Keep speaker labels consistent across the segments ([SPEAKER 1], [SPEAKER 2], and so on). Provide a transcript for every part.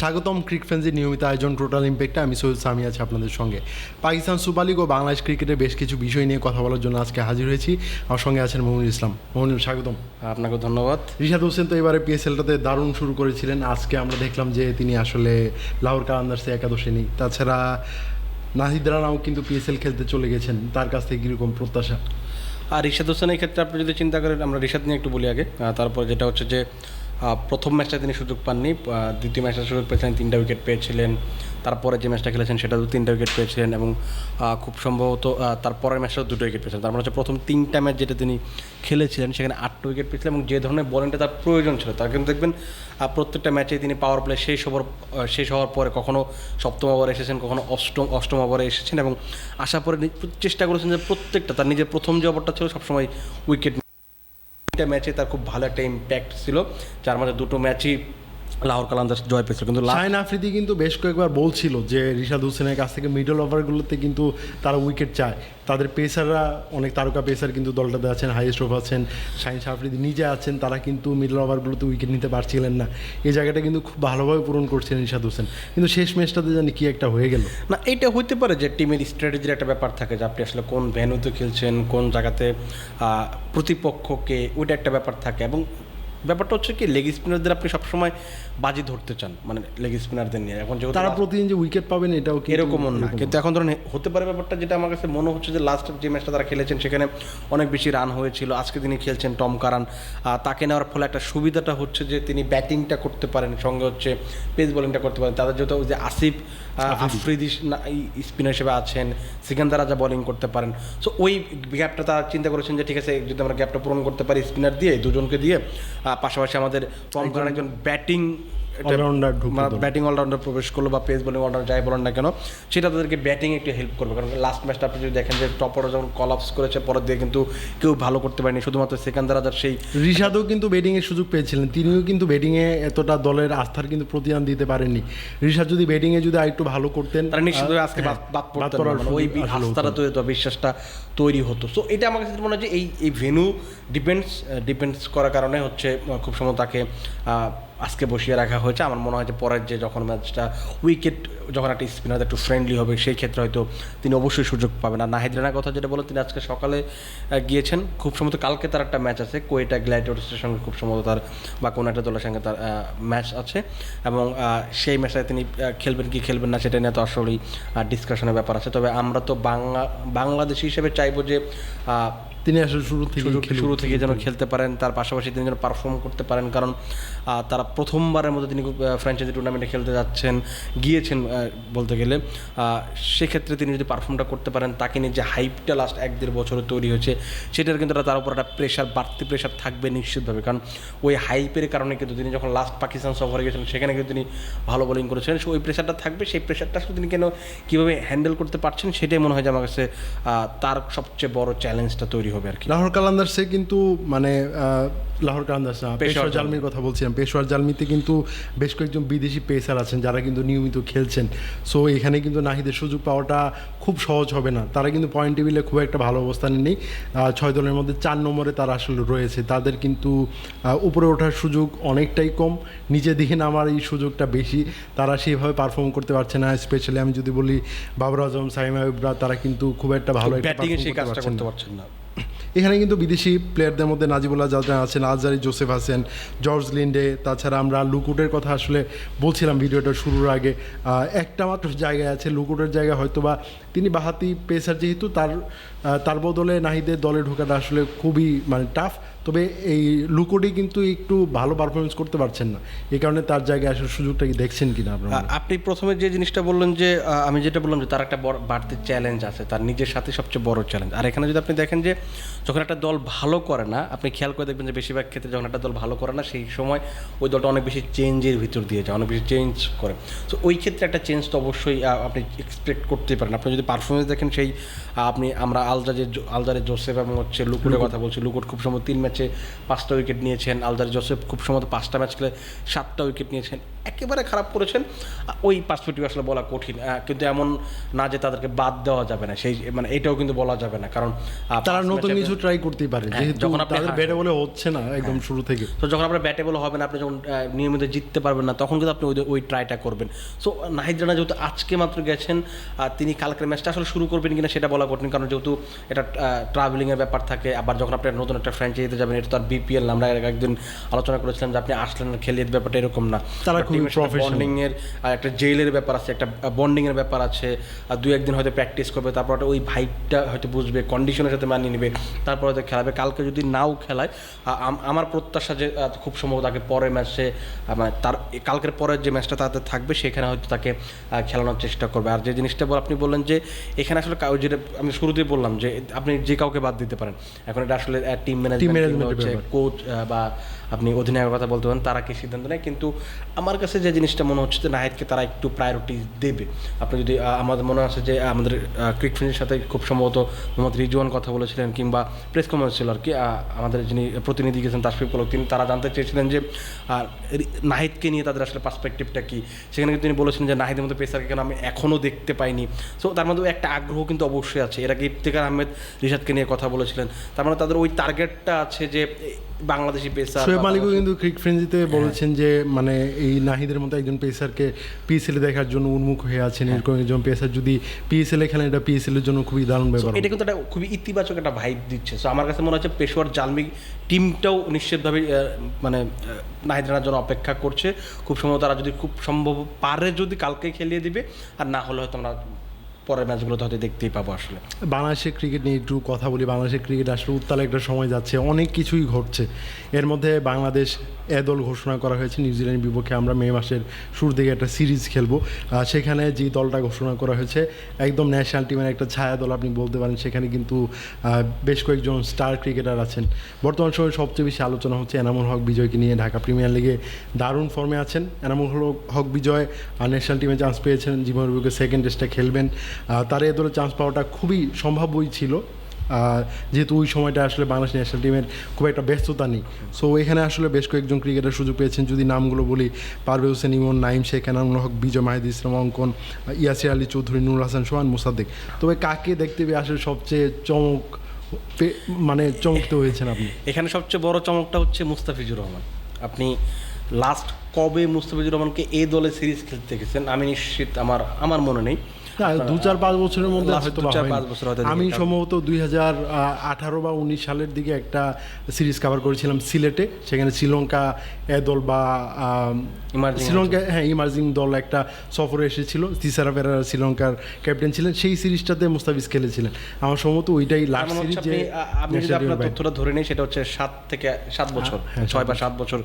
[SPEAKER 1] স্বাগতম ক্রিক ফ্রেন্সের নিয়মিত আয়োজন টোটাল ইম্প্যাক্টে আমি সৈয়দ সামি আছি আপনাদের সঙ্গে। পাকিস্তান সুপার লিগ ও বাংলাদেশ ক্রিকেটের বেশ কিছু বিষয় নিয়ে কথা বলার জন্য আজকে হাজির হয়েছি। আমার সঙ্গে আছেন মোহাম্মদ ইসলাম। মোহাম্মদ স্বাগতম।
[SPEAKER 2] আপনাকে ধন্যবাদ।
[SPEAKER 1] রিশাদ হোসেন তো এবারে পিএসএলটাতে দারুণ শুরু করেছিলেন। আজকে আমরা দেখলাম যে তিনি আসলে লাহোর কালান্দার্সে একাদশে নেই তাছাড়া নাহিদ রানাও কিন্তু পিএসএল খেলতে চলে গেছেন। তার কাছ থেকে কীরকম প্রত্যাশা?
[SPEAKER 2] আর রিশাদ হোসেনের ক্ষেত্রে আপনি যদি চিন্তা করেন আমরা রিশাদ নিয়ে একটু বলি আগে। তারপর যেটা হচ্ছে যে প্রথম ম্যাচটা তিনি সুযোগ পাননি দ্বিতীয় ম্যাচটা সুযোগ পেয়েছিলেন, তিনটা উইকেট পেয়েছিলেন। তারপরে যে ম্যাচটা খেলেছেন সেটাতেও তিনটা উইকেট পেয়েছিলেন এবং খুব সম্ভবত তারপরের ম্যাচটাও দুটো উইকেট পেয়েছিলেন। তার মানে হচ্ছে প্রথম তিনটা ম্যাচ যেটা তিনি খেলেছিলেন, সেখানে আটটা উইকেট পেয়েছিলেন এবং যে ধরনের বোলিংটা তার প্রয়োজন ছিল, তার কিন্তু দেখবেন প্রত্যেকটা ম্যাচে তিনি পাওয়ার প্লে শেষ হওয়ার শেষ হওয়ার পরে কখনও সপ্তম ওভারে এসেছেন কখনও অষ্টম অষ্টম ওভারে এসেছেন এবং আসার পরে চেষ্টা করেছেন যে প্রত্যেকটা, তার নিজের প্রথম যে ওভারটা ছিল সবসময় উইকেট তিনটা ম্যাচে তার খুব ভালো একটা ইম্প্যাক্ট ছিল। যার মধ্যে দুটো ম্যাচই লাহোর কালান্দার্স জয় পেয়েছিল কিন্তু
[SPEAKER 1] শাহিন আফ্রিদি কিন্তু বেশ কয়েকবার বলছিল যে রিশাদ হোসেনের কাছ থেকে মিডল ওভারগুলোতে কিন্তু তারা উইকেট চায়। তাদের পেসাররা অনেক তারকা পেসার কিন্তু দলটাতে আছেন হাইয়েস্ট ওভার আছেন শাহিন আফ্রিদি নিজে আছেন তারা কিন্তু মিডল ওভারগুলোতে উইকেট নিতে পারছিলেন না। এই জায়গাটা কিন্তু খুব ভালোভাবে পূরণ করছিলেন রিশাদ হোসেন। কিন্তু শেষ ম্যাচটাতে জানি কি একটা হয়ে গেল।
[SPEAKER 2] না এটা হইতে পারে যে টিমের স্ট্র্যাটেজির একটা ব্যাপার থাকে যে আপনি আসলে কোন ভ্যানুতে খেলছেন কোন জায়গাতে প্রতিপক্ষকে ওইটা একটা ব্যাপার থাকে। এবং ব্যাপারটা হচ্ছে কি লেগ স্পিনারদের আপনি সবসময় বাজি ধরতে চান মানে লেগ স্পিনারদের নিয়ে। এখন যেহেতু
[SPEAKER 1] তারা প্রতিদিন যে উইকেট পাবেন এটাও কিন্তু
[SPEAKER 2] এরকমও না। কিন্তু এখন ধরুন হতে পারে ব্যাপারটা যেটা আমার কাছে মনে হচ্ছে যে লাস্ট যে ম্যাচটা তারা খেলেছেন সেখানে অনেক বেশি রান হয়েছিল। আজকে তিনি খেলছেন টম কারান। তাকে নেওয়ার ফলে একটা সুবিধাটা হচ্ছে যে তিনি ব্যাটিংটা করতে পারেন। সঙ্গে হচ্ছে পেস বোলিংটা করতে পারেন। তাদের যেহেতু যে আসিফ আফ্রিদি স্পিনার হিসেবে আছেন সিকান্দার রাজা বোলিং করতে পারেন। সো ওই গ্যাপটা তারা চিন্তা করেছেন যে ঠিক আছে যদি আমরা গ্যাপটা পূরণ করতে পারি স্পিনার দিয়ে দুজনকে দিয়ে পাশাপাশি আমাদের একজন ব্যাটিং ব্যাটিং অলরাউন্ডার প্রবেশ করল বা পেস বোলিং অলরাউন্ডার যাই বলেন না কেন সেটা তাদেরকে ব্যাটিং একটু হেল্প করবে। কারণ লাস্ট ম্যাচটা আপনি যদি দেখেন যে টপারও যখন কলাপস করেছে পরের দিয়ে কিন্তু কেউ ভালো করতে পারেনি। শুধুমাত্র সেকান্দার রাজার সেই
[SPEAKER 1] রিশাদও কিন্তু ব্যাটিংয়ের সুযোগ পেয়েছিলেন। তিনিও কিন্তু ব্যাটিংয়ে এতটা দলের আস্থার কিন্তু প্রতিদান দিতে পারেননি। রিশাদ যদি ব্যাটিংয়ে যদি আরেকটু ভালো করতেন
[SPEAKER 2] তারা নিশ্চিতভাবে আজকে
[SPEAKER 1] হ্যাঁ,
[SPEAKER 2] বাদ পড়তেন মানে ওই আস্থাটা। তৈরি হতো বিশ্বাসটা তৈরি হতো। সো এটা আমার কাছে মনে হয় যে এই এই ভেনু ডিপেন্ডস ডিপেন্ডস করার কারণে হচ্ছে খুব সময় তাকে আজকে বসিয়ে রাখা হয়েছে। আমার মনে হয় যে পরের যে যখন ম্যাচটা উইকেট যখন একটা স্পিনার একটু ফ্রেন্ডলি হবে, সেই ক্ষেত্রে হয়তো তিনি অবশ্যই সুযোগ পাবেন। আর নাহিদ রানার কথা যেটা বলো তিনি আজকে সকালে গিয়েছেন। খুব সম্ভবত কালকে তার একটা ম্যাচ আছে, কোয়েটা গ্ল্যাডিয়েটর্সের সঙ্গে খুব সম্ভবত তার বা কোনো একটা দলের সঙ্গে তার ম্যাচ আছে। এবং সেই ম্যাচে তিনি খেলবেন কি খেলবেন না সেটা নিয়ে তো আসলেই ডিসকাশনের ব্যাপার আছে। তবে আমরা তো বাংলা, বাংলাদেশি হিসেবে চাইব যে
[SPEAKER 1] তিনি আসলে শুরু থেকে
[SPEAKER 2] শুরু থেকে যেন খেলতে পারেন তার পাশাপাশি তিনি যেন পারফর্ম করতে পারেন কারণ তারা প্রথমবারের মধ্যে তিনি ফ্র্যাঞ্চাইজি টুর্নামেন্টে খেলতে যাচ্ছেন গিয়েছেন বলতে গেলে। সেক্ষেত্রে তিনি যদি পারফর্মটা করতে পারেন তাকে নিয়ে যে হাইপটা লাস্ট এক দেড় বছরে তৈরি হয়েছে সেটার কিন্তু তার উপর একটা প্রেশার বাড়তি প্রেশার থাকবে নিশ্চিতভাবে। কারণ ওই হাইপের কারণে কিন্তু তিনি যখন লাস্ট পাকিস্তান সফরে গেছিলেন সেখানে কিন্তু তিনি ভালো বোলিং করেছিলেন। সো ওই প্রেশারটা থাকবে সেই প্রেশারটা আসলে তিনি কেন কীভাবে হ্যান্ডেল করতে পারছেন সেটাই মনে হয় যে আমার কাছে তার সবচেয়ে বড় চ্যালেঞ্জটা তৈরি হবে আর কি।
[SPEAKER 1] লাহোর কালান্দার্সে কিন্তু মানে লাহোর কালান্দার্স না পেশোয়ার জালমির কথা বলছিলাম। পেশোয়ার জালমিতে কিন্তু বেশ কয়েকজন বিদেশি পেসার আছেন যারা কিন্তু নিয়মিত খেলছেন। সো এখানে কিন্তু নাহিদের সুযোগ পাওয়াটা খুব সহজ হবে না। তারা কিন্তু পয়েন্ট টেবিলে খুব একটা ভালো অবস্থানে নেই। ছয় দলের মধ্যে চার নম্বরে তারা আসলে রয়েছে। তাদের কিন্তু উপরে ওঠার সুযোগ অনেকটাই কম। নিচে দিকে নামার এই সুযোগটা বেশি। তারা সেইভাবে পারফর্ম করতে পারছে না। স্পেশালি আমি যদি বলি বাবর আজম সাইম আইবরা তারা কিন্তু খুব একটা ভালো
[SPEAKER 2] ব্যাটিংয়ে সেই
[SPEAKER 1] করতে
[SPEAKER 2] কাজটা করতে পারছেন না।
[SPEAKER 1] এখানে কিন্তু বিদেশি প্লেয়ারদের মধ্যে নাজিবুল্লাহ জাজরান আছেন আজারি জোসেফ আছেন, জর্জ লিন্ডে, তাছাড়া আমরা লুকুটের কথা আসলে বলছিলাম ভিডিওটা শুরুর আগে। একটা মাত্র জায়গায় আছে, লুকুটের জায়গা হয়তো বা তিনি বাহাতি পেসার যেহেতু, তার তার বদলে নাহিদের দলে ঢোকাটা আসলে খুবই মানে টাফ তবে এই লুকোটি কিন্তু একটু ভালো পারফরমেন্স করতে পারছেন না। এই কারণে তার জায়গায় আসলে সুযোগটা কি দেখছেন কিনা আপনারা?
[SPEAKER 2] আপনি প্রথমে যে জিনিসটা বললেন যে আমি যেটা বললাম যে তার একটা বড় বাড়তি চ্যালেঞ্জ আছে তার নিজের সাথে সবচেয়ে বড় চ্যালেঞ্জ আর এখানে যদি আপনি দেখেন যে যখন একটা দল ভালো করে না আপনি খেয়াল করে দেখবেন যে বেশিরভাগ ক্ষেত্রে যখন একটা দল ভালো করে না সেই সময় ওই দলটা অনেক বেশি চেঞ্জের ভিতর দিয়ে যায় অনেক বেশি চেঞ্জ করে। তো ওই ক্ষেত্রে একটা চেঞ্জ তো অবশ্যই আপনি এক্সপেক্ট করতেই পারেন। আপনি যদি পারফরমেন্স দেখেন সেই আপনি আমরা আলজাজের আলজারের জোসেফ এবং হচ্ছে লুকুটের কথা বলছি লুকুট খুব সময় তিন ম্যাচে পাঁচটা উইকেট নিয়েছেন আলদার জোসেফ। খুব সম্ভবত পাঁচটা ম্যাচ খেলে সাতটা উইকেট নিয়েছেন। একেবারে খারাপ করেছেন। ওই পার্সপেক্টিভ আসলে বলা কঠিন কিন্তু এমন না যে তাদেরকে বাদ দেওয়া যাবে না। সেই মানে এটাও কিন্তু বলা যাবে না কারণ
[SPEAKER 1] তারা নতুন কিছু ট্রাই করতেই পারে
[SPEAKER 2] হ্যাঁ, যখন আপনি
[SPEAKER 1] তাদের
[SPEAKER 2] হার-
[SPEAKER 1] ব্যাটে বলে হচ্ছে না একদম শুরু থেকে।
[SPEAKER 2] তো যখন আপনার ব্যাটেবল হবে না আপনি যখন নিয়মিত জিততে পারবেন না তখন কিন্তু আপনি ওই ওই ট্রাইটা করবেন। সো নাহিদ রানা যেহেতু আজকে মাত্র গেছেন আর তিনি কালকের ম্যাচটা আসলে শুরু করবেন কিনা সেটা বলা কঠিন কারণ যেহেতু এটা ট্রাভেলিংয়ের ব্যাপার থাকে আবার যখন আপনি নতুন একটা ফ্র্যাঞ্চাইজিতে যাবেন এটা তো আর বিপিএল আমরা একদিন আলোচনা করেছিলাম যে আপনি আসলেন খেলিয়ে ব্যাপারটা এরকম না।
[SPEAKER 1] তারা খুবই
[SPEAKER 2] বন্ডিং এর আর একটা জেলের ব্যাপার আছে একটা বন্ডিং এর ব্যাপার আছে আর দুই একদিন হয়তো প্র্যাকটিস করবে তারপর ওই ভাইবটা হয়তো বুঝবে কন্ডিশনের সাথে মানিয়ে নেবে তারপর হয়তো খেলাবে। কালকে যদি নাও খেলায় আমার প্রত্যাশা যে খুব সম্ভবত তাকে পরের ম্যাচে মানে তার কালকের পরের যে ম্যাচটা তাতে থাকবে সেখানে হয়তো তাকে খেলানোর চেষ্টা করবে। আর যে জিনিসটা আপনি বললেন যে এখানে আসলে যেটা আমি শুরুতেই বললাম যে আপনি যে কাউকে বাদ দিতে পারেন এখন এটা আসলে টিম ম্যানেজমেন্ট কোচ বা আপনি অধিনায়কের কথা বলতে পারেন, তারা কি সিদ্ধান্ত নেয়? কিন্তু আমার কাছে যে জিনিসটা মনে হচ্ছে যে নাহিদকে তারা একটু প্রায়োরিটি দেবে। আপনি যদি আমাদের মনে আছে যে আমাদের ক্রিক ফ্রেন্ডের সাথে খুব সম্ভবত মোহাম্মদ রিজওয়ান কথা বলেছিলেন কিংবা প্রেস কনফারেন্স ছিল আর কি আমাদের যিনি প্রতিনিধি গেছেন তাসফিক পলক, তিনি, তারা জানতে চেয়েছিলেন যে নাহিদকে নিয়ে তাদের আসলে পার্সপেক্টিভটা কী? সেখানে কিন্তু তিনি বলেছেন যে, নাহিদের মতো পেসারকে কেন আমি এখনও দেখতে পাইনি? সো তার মধ্যে একটা আগ্রহ কিন্তু অবশ্যই আছে। এর আগে ইফতেখার আহমেদ রিশাদকে নিয়ে কথা বলেছিলেন। তার মানে তাদের ওই টার্গেটটা আছে যে বাংলাদেশি পেসার
[SPEAKER 1] শোয়েব মালিকও কিন্তু ক্রিক ফ্রেন্জিতে বলেছেন যে মানে এই নাহিদের মতো একজন পেসারকে পিএসএল দেখার জন্য উন্মুখ হয়ে আছেন এরকম একজন পেসার। যদি পিএসএল খেলেন এটা পিএসএল এর জন্য খুবই দারুণ ব্যাপার
[SPEAKER 2] এটা কিন্তু একটা খুবই ইতিবাচক একটা ভাইব দিচ্ছে। সো আমার কাছে মনে হচ্ছে পেশোয়ার জালমি টিমটাও নিশ্চিতভাবে মানে নাহিদ রানার জন্য অপেক্ষা করছে। খুব সম্ভবত তারা যদি খুব সম্ভব পারে যদি কালকে খেলিয়ে দিবে। আর না হলে হয়তো আমরা পরের ম্যাচগুলোতে হয়তো দেখতেই পাবো আসলে।
[SPEAKER 1] বাংলাদেশের ক্রিকেট নিয়ে একটু কথা বলি। বাংলাদেশের ক্রিকেট আসলে উত্তাল একটা সময় যাচ্ছে, অনেক কিছুই ঘটছে। এর মধ্যে বাংলাদেশ এ দল ঘোষণা করা হয়েছে নিউজিল্যান্ড বিপক্ষে আমরা মে মাসের শুরু থেকে একটা সিরিজ খেলব। সেখানে যে দলটা ঘোষণা করা হয়েছে, একদম ন্যাশনাল টিমের একটা ছায়া দল আপনি বলতে পারেন। সেখানে কিন্তু বেশ কয়েকজন স্টার ক্রিকেটার আছেন। বর্তমান সময়ে সবচেয়ে বেশি আলোচনা হচ্ছে এনামুল হক বিজয়কে নিয়ে। ঢাকা প্রিমিয়ার লিগে দারুণ ফর্মে আছেন। এনামুল হক- বিজয় ন্যাশনাল টিমে চান্স পেয়েছেন। জীবনের বিপক্ষে সেকেন্ড টেস্টে খেলবেন। তার এ দলে চান্স পাওয়াটা খুবই সম্ভাব্যই ছিল। যেহেতু ওই সময়টা আসলে বাংলাদেশ ন্যাশনাল টিমের খুব একটা ব্যস্ততা নেই। সো এখানে আসলে বেশ কয়েকজন ক্রিকেটার সুযোগ পেয়েছেন। যদি নামগুলো বলি, পারভেজ হোসেন, ইমন নাইম শেখ এনামুল হক বিজয়, মাহিদি ইসলাম, অঙ্কন, ইয়াসির আলী চৌধুরী নুর হাসান, সোহান, মুসাদ্দেক। তবে কাকে দেখতে পেয়ে আসলে সবচেয়ে চমক মানে চমকিত হয়েছেন আপনি?
[SPEAKER 2] এখানে সবচেয়ে বড় চমকটা হচ্ছে মুস্তাফিজুর রহমান। আপনি লাস্ট কবে মুস্তাফিজুর রহমানকে এই দলে সিরিজ খেলতে গেছেন আমি নিশ্চিত আমার আমার মনে নেই।
[SPEAKER 1] না দু চার পাঁচ বছরের মধ্যে হয়তো আমি সম্ভবত দুই হাজার আঠারো বা উনিশ সালের দিকে একটা সিরিজ কভার করেছিলাম সিলেটে সেখানে শ্রীলঙ্কা এ দল বা শ্রীলঙ্কা হ্যাঁ ইমার্জিং দল একটা সফরে এসেছিল। তিসারা পেরারা শ্রীলঙ্কার ক্যাপ্টেন ছিলেন। সেই সিরিজটাতে মুস্তাফিজ খেলেছিলেন। আমার সম্ভবত ওইটাই লাস্ট
[SPEAKER 2] মানে
[SPEAKER 1] সিরিজ যে
[SPEAKER 2] আপনি যদি আপনার তথ্যটা ধরে নিই সেটা হচ্ছে সাত থেকে সাত বছর
[SPEAKER 1] হ্যাঁ,
[SPEAKER 2] ছয় বা সাত বছর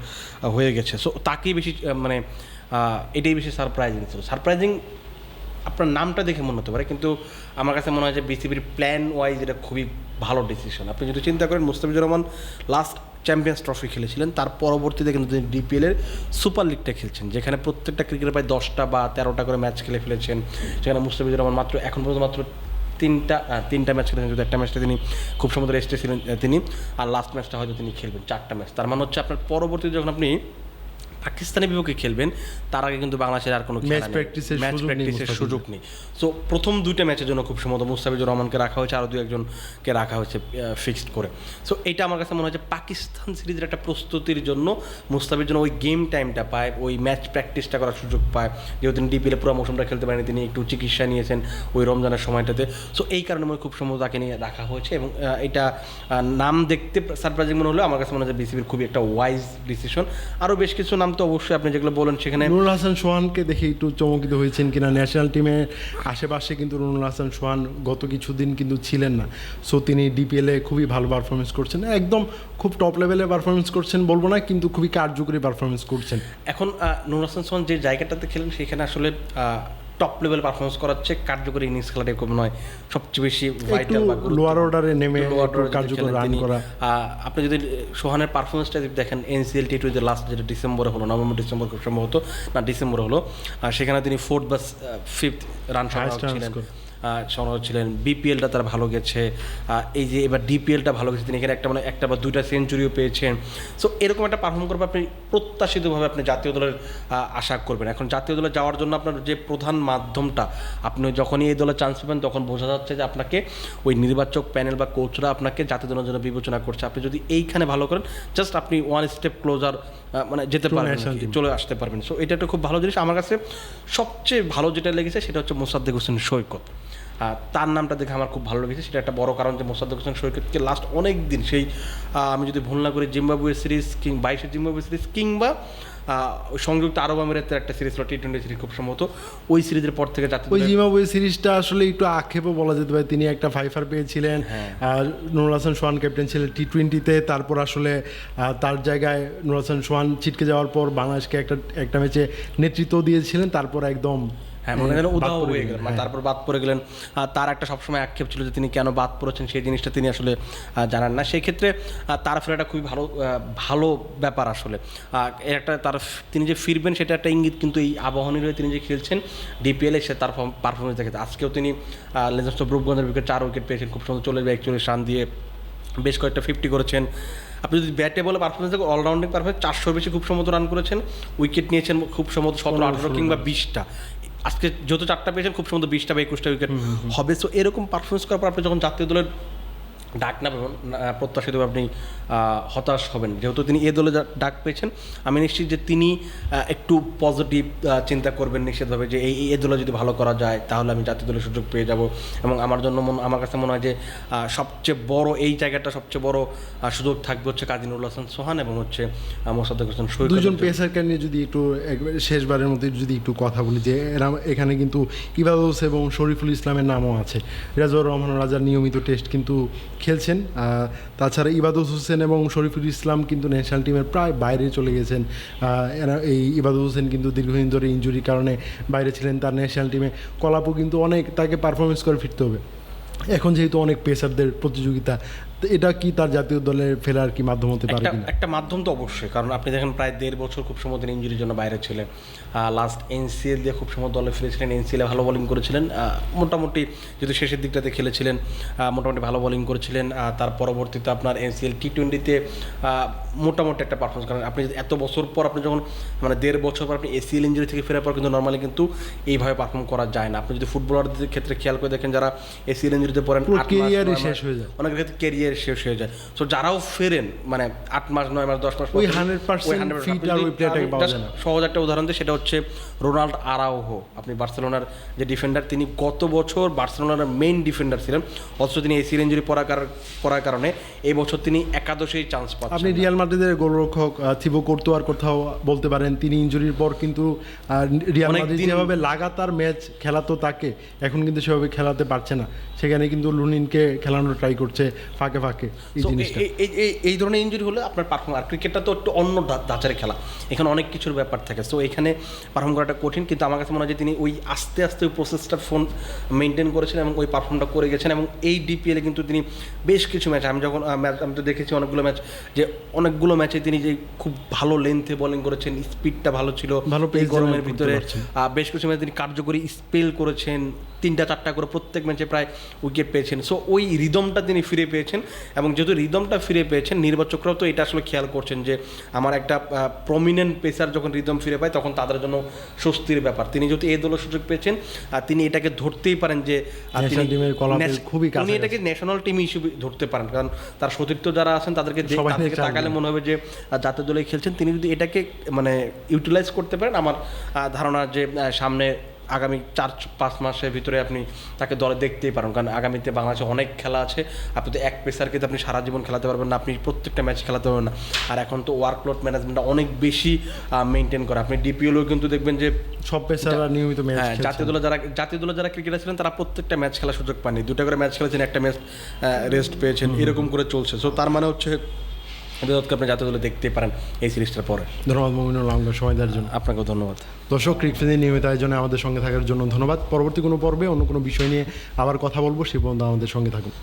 [SPEAKER 2] হয়ে গেছে। সো তাকেই বেশি মানে আহ, এটাই বেশি সারপ্রাইজিং সারপ্রাইজিং আপনার নামটা দেখে মনে হতে পারে, কিন্তু আমার কাছে মনে হয় যে বিসিবির প্ল্যান ওয়াইজ এটা খুবই ভালো ডিসিশন আপনি যদি চিন্তা করেন, Mustafizur Rahman last Champions Trophy খেলেছিলেন, তার পরবর্তীতে কিন্তু তিনি ডিপিএলের সুপার লিগটা খেলছেন, যেখানে প্রত্যেকটা ক্রিকেটের প্রায় দশটা বা তেরোটা করে ম্যাচ খেলে ফেলেছেন। সেখানে মুস্তাফিজুর রহমান মাত্র, এখন পর্যন্ত মাত্র তিনটা তিনটা ম্যাচ খেলেছেন, যদি একটা ম্যাচটা তিনি খুব সম্ভবত রেস্টে ছিলেন তিনি। আর লাস্ট ম্যাচটা হয়তো তিনি খেলবেন, চারটা ম্যাচ তার মানে হচ্ছে আপনার পরবর্তীতে যখন আপনি পাকিস্তানের বিপক্ষে খেলবেন তার আগে কিন্তু বাংলাদেশের আর কোনো ম্যাচ
[SPEAKER 1] সুযোগ নেই
[SPEAKER 2] প্র্যাকটিসের সুযোগ নেই। সো প্রথম দুইটা ম্যাচের জন্য খুব সম্ভবত মুস্তাফিজুর রহমানকে রাখা হয়েছে আরও দু একজনকে রাখা হয়েছে ফিক্সড করে। সো এটা আমার কাছে মনে হয় যে পাকিস্তান সিরিজের একটা প্রস্তুতির জন্য মুস্তাফির জন্য ওই গেম টাইমটা পায় ওই ম্যাচ প্র্যাকটিসটা করার সুযোগ পায়। যেহেতু তিনি ডিপিএলে পুরো মৌসুমটা খেলতে পারেনি তিনি একটু চিকিৎসা নিয়েছেন ওই রমজানের সময়টাতে। সো এই কারণে মনে খুব সম্ভবত তাকে নিয়ে রাখা হয়েছে এবং এটা নাম দেখতে সারপ্রাইজিং মনে হলেও আমার কাছে মনে হয় বিসিবির খুবই একটা ওয়াইজ ডিসিশন আরও বেশ কিছু নাম তো অবশ্যই আপনি যেগুলো বলেন সেখানে
[SPEAKER 1] নুরুল হাসান সোহানকে দেখে একটু চমকিত হয়েছেন কিনা ন্যাশনাল টিমে আশেপাশে কিন্তু নুরুল হাসান সোহান গত কিছুদিন কিন্তু ছিলেন না। সো তিনি ডিপিএলে খুবই ভালো পারফরমেন্স করছেন। একদম খুব টপ লেভেলে পারফরমেন্স করছেন বলব না কিন্তু খুবই কার্যকরী পারফরমেন্স করছেন।
[SPEAKER 2] এখন নুরুল হাসান সোহান যে জায়গাটাতে খেলেন সেখানে আসলে টপ লেভেল পারফরমেন্স করাচ্ছে কার্যকরী ইনিংস খেলাটা এরকম নয়। সবচেয়ে বেশি ভাইটাল বা
[SPEAKER 1] লোয়ার অর্ডারে নেমে কার্যকর রান করা।
[SPEAKER 2] আপনি যদি সোহানের পারফরমেন্সটা যদি দেখেন এনসিএল টি টুতে লাস্ট যেটা ডিসেম্বরে হলো নভেম্বর ডিসেম্বর খুব সম্ভবত না ডিসেম্বরে হলো আর সেখানে তিনি ফোর্থ বা ফিফথ রান ছিলেন। সংগ্রহ ছিলেন। বিপিএলটা তার ভালো গেছে। এই যে এবার ডিপিএলটা ভালো গেছে তিনি এখানে একটা মানে একটা বা দুইটা সেঞ্চুরিও পেয়েছেন। সো এরকম একটা পারফর্ম করবে আপনি প্রত্যাশিতভাবে আপনি জাতীয় দলের আশা করবেন। এখন জাতীয় দলে যাওয়ার জন্য আপনার যে প্রধান মাধ্যমটা আপনি যখনই এই দলে চান্স পাবেন তখন বোঝা যাচ্ছে যে আপনাকে ওই নির্বাচক প্যানেল বা কোচরা আপনাকে জাতীয় দলের জন্য বিবেচনা করছে। আপনি যদি এইখানে ভালো করেন জাস্ট আপনি ওয়ান স্টেপ ক্লোজার মানে যেতে পারবেন. চলে আসতে পারবেন। সো এটা একটা খুব ভালো জিনিস। আমার কাছে সবচেয়ে ভালো যেটা লেগেছে সেটা হচ্ছে মোসাদ্দেক হোসেন সৈকত। তার নামটা দেখে আমার খুব ভালো লেগেছে। সেটা একটা বড় কারণ যে মোসাদ্দেক হোসেন সৈকতকে লাস্ট অনেক দিন সেই আমি যদি ভুল না করি জিম্বাবুয়ের সিরিজ কিং বাইশের জিম্বাবুয়ের সিরিজ কিংবা সংযুক্ত আরব আমিরাতের একটা সিরিজ টি টোয়েন্টি সিরিজ খুব সম্ভবত। ওই সিরিজের পর থেকে জাতীয়
[SPEAKER 1] ওই জিম্বাবুয়ে সিরিজটা আসলে একটু আক্ষেপও বলা যেতে পারে। তিনি একটা ফাইফার পেয়েছিলেন।
[SPEAKER 2] হ্যাঁ।
[SPEAKER 1] নুরুল হাসান সোহান ক্যাপ্টেন ছিলেন টি টোয়েন্টিতে তারপর আসলে তার জায়গায় নুরুল হাসান সোহান ছিটকে যাওয়ার পর বাংলাদেশকে একটা একটা ম্যাচে নেতৃত্ব দিয়েছিলেন। তারপর একদম
[SPEAKER 2] হ্যাঁ মনে যেন উদাহ হয়ে
[SPEAKER 1] গেলেন।
[SPEAKER 2] মানে তারপর বাদ পড়ে গেলেন। আর তার একটা সবসময় আক্ষেপ ছিল যে তিনি কেন বাদ পড়েছেন সেই জিনিসটা তিনি আসলে জানান না। সেই ক্ষেত্রে তার ফেরাটা খুবই ভালো ভালো ব্যাপার আসলে। একটা তার তিনি যে ফিরবেন সেটা একটা ইঙ্গিত কিন্তু এই আবাহনীর হয়ে তিনি যে খেলছেন ডিপিএলে সে তার পারফরমেন্স দেখেছে। আজকেও তিনি লেজেন্স অফ রূপগঞ্জের উইকেট চার উইকেট পেয়েছেন। খুব সুন্দর চলে যায় একচল্লিশ রান দিয়ে বেশ কয়েকটা ফিফটি করেছেন। আপনি যদি ব্যাটে বলে পারফরমেন্স দেখো অলরাউন্ডিং পারফরমেন্স চারশোর বেশি খুব সম্ভবত রান করেছেন। উইকেট নিয়েছেন খুব সম্ভবত সতেরো আঠারো কিংবা বিশটা। আজকে যেহেতু চারটা পেয়েছেন খুব সম্ভবত বিশটা বা একুশটা উইকেট হবে। সো এরকম পারফরমেন্স করার পর আপনি যখন জাতীয় দলের ডাক না পাবেন প্রত্যাশিত আপনি হতাশ হবেন। যেহেতু তিনি এ দলে ডাক পেয়েছেন আমি নিশ্চিত যে তিনি একটু পজিটিভ চিন্তা করবেন নিশ্চিতভাবে যে এই এ দলে যদি ভালো করা যায় তাহলে আমি জাতীয় দলের সুযোগ পেয়ে যাব। এবং আমার জন্য মন আমার কাছে মনে হয় যে সবচেয়ে বড় এই জায়গাটা সবচেয়ে বড় সুযোগ থাকবে হচ্ছে কাজী নুরুল হাসান সোহান এবং হচ্ছে মোসাদ্দেক হোসেন সৈকত
[SPEAKER 1] দুজন পেসারকে নিয়ে যদি একটু শেষবারের মধ্যে যদি একটু কথা বলি যে এরা এখানে কিন্তু ইবাদুস এবং শরীফুল ইসলামের নামও আছে। রাজাউর রহমান রাজার নিয়মিত টেস্ট কিন্তু খেলছেন। তাছাড়া ইবাদুস হোসেন এবং শরীফুল ইসলাম কিন্তু ন্যাশনাল টিমের প্রায় বাইরে চলে গেছেন। এরা এই ইবাদুল হোসেন কিন্তু দীর্ঘদিন ধরে ইঞ্জুরির কারণে বাইরে ছিলেন তার ন্যাশনাল টিমে। কলাপও কিন্তু অনেক তাকে পারফরমেন্স করে ফিরতে হবে। এখন যেহেতু অনেক পেসারদের প্রতিযোগিতা এটা কি তার জাতীয় দলে ফেরার কি মাধ্যম হতে পারে
[SPEAKER 2] একটা মাধ্যম তো অবশ্যই কারণ আপনি দেখেন প্রায় দেড় বছর খুব সম্ভবত ইঞ্জুরির জন্য বাইরে ছিলেন। লাস্ট এনসিএল দিয়ে খুব সম্ভবত দলে ফিরেছিলেন এনসিএলে ভালো বোলিং করেছিলেন। মোটামুটি যদি শেষের দিকটাতে খেলেছিলেন মোটামুটি ভালো বোলিং করেছিলেন। তার পরবর্তীতে আপনার এনসিএল টি টোয়েন্টিতে মোটামুটি একটা পারফরমেন্স কারণ আপনি যদি এত বছর পর আপনি যখন মানে দেড় বছর পর আপনি এসিএল ইঞ্জুরি থেকে ফেরার পর কিন্তু নর্মালি কিন্তু এইভাবে পারফর্ম করা যায় না। আপনি যদি ফুটবলারদের ক্ষেত্রে খেয়াল করে দেখেন যারা এসিএল ইঞ্জুরিতে পড়েন মাস,
[SPEAKER 1] শেষ হয়ে যায়।
[SPEAKER 2] অনেকের ক্ষেত্রে ক্যারিয়ার শেষ হয়ে যায়। সো যারাও ফেরেন মানে আট মাস নয় মাস দশ মাস
[SPEAKER 1] ওই
[SPEAKER 2] থেকে-
[SPEAKER 1] 100%
[SPEAKER 2] ওই 100%
[SPEAKER 1] fit
[SPEAKER 2] আপনি
[SPEAKER 1] আর ওই
[SPEAKER 2] আমি
[SPEAKER 1] পাওয়া যায় না।
[SPEAKER 2] সহজ একটা উদাহরণ দিই সেটা হচ্ছে রোনাল্ড আরাউহো। আপনি বার্সেলোনার যে ডিফেন্ডার তিনি গত বছর বার্সেলোনার মেইন ডিফেন্ডার ছিলেন। অথচ তিনি এসির ইঞ্জুরি পড়ার পড়ার কারণে এই বছর তিনি একাদশেই চান্স
[SPEAKER 1] আপনি রিয়াল মাদ্রিদের গোলরক্ষক থিবো কোর্তোয়ার কোথাও বলতে পারেন তিনি ইঞ্জুরির পর কিন্তু রিয়াল মাদ্রিদ যেভাবে লাগাতার ম্যাচ খেলাতো তাকে এখন কিন্তু সেভাবে খেলাতে পারছে না। সেখানে কিন্তু লুনিনকে খেলানোর ট্রাই করছে ফাঁকে ফাঁকে এই জিনিসটা।
[SPEAKER 2] এই- ধরনের ইঞ্জুরি হলে আপনার পারফর্ম আর ক্রিকেটটা তো একটু অন্য ধাঁচের খেলা। এখানে অনেক কিছুর ব্যাপার থাকে। সো এখানে পারফর্ম করাটা কঠিন কিন্তু আমার কাছে মনে হয় যে তিনি ওই আস্তে আস্তে ওই প্রসেসটা ফোন মেনটেন করেছেন এবং ওই পারফর্মটা করে গেছেন এবং এই ডিপিএলে কিন্তু তিনি বেশ কিছু ম্যাচ আমি যখন ম্যাচ আমি তো দেখেছি অনেকগুলো ম্যাচ যে অনেকগুলো ম্যাচে তিনি যে খুব ভালো লেন্থে বলিং করেছেন স্পিডটা ভালো ছিল
[SPEAKER 1] ভালো
[SPEAKER 2] গরমের ভিতরে। বেশ কিছু ম্যাচ তিনি কার্যকরী স্পেল করেছেন। তিনটা চারটা করে প্রত্যেক ম্যাচে প্রায় উইকেট পেয়েছেন। সো ওই রিদমটা তিনি ফিরে পেয়েছেন এবং যেহেতু রিদমটা ফিরে পেয়েছেন নির্বাচকরাও তো এটা আসলে খেয়াল করছেন যে আমার একটা প্রমিনেন্ট পেসার যখন রিদম ফিরে পায় তখন তাদের জন্য স্বস্তির ব্যাপার। তিনি যেহেতু এই দলের সুযোগ পেয়েছেন আর তিনি এটাকে ধরতেই পারেন যে তিনি
[SPEAKER 1] খুবই
[SPEAKER 2] উনি এটাকে ন্যাশনাল টিম হিসেবে ধরতে পারেন কারণ তার সতীর্থ যারা আছেন তাদেরকে তাদেরকে তাকালে মনে হবে যে জাতীয় দলে খেলছেন। তিনি যদি এটাকে মানে ইউটিলাইজ করতে পারেন আমার ধারণা যে সামনে আগামী চার পাঁচ মাসের ভিতরে আপনি তাকে দলে দেখতেই পারেন। কারণ আগামীতে বাংলাদেশে অনেক খেলা আছে। আপনি তো এক পেসারকে তো আপনি সারা জীবন খেলাতে পারবেন না আপনি প্রত্যেকটা ম্যাচ খেলাতে পারবেন না। আর এখন তো ওয়ার্কলোড ম্যানেজমেন্টটা অনেক বেশি মেনটেন করে। আপনি ডিপিএলও কিন্তু দেখবেন যে
[SPEAKER 1] সব পেসাররা নিয়মিত ম্যাচ
[SPEAKER 2] হ্যাঁ জাতীয় দলে যারা জাতীয় দলে যারা ক্রিকেটার ছিলেন তারা প্রত্যেকটা ম্যাচ খেলার সুযোগ পাননি। দুটা করে ম্যাচ খেলেছেন একটা ম্যাচ রেস্ট পেয়েছেন এরকম করে চলছে। সো তার মানে হচ্ছে বিরোধকে আপনি যাতে দলে দেখতেই পারেন এই সিরিজটার পরে।
[SPEAKER 1] ধন্যবাদ মমিনুল আলম সময় দেওয়ার জন্য।
[SPEAKER 2] আপনাকেও ধন্যবাদ।
[SPEAKER 1] দর্শক ক্রিকফেদের নিয়মিত আয়োজনে আমাদের সঙ্গে থাকার জন্য ধন্যবাদ। পরবর্তী কোনো পর্বে অন্য কোনো বিষয় নিয়ে আবার কথা বলব সে পর্যন্ত আমাদের সঙ্গে থাকুন।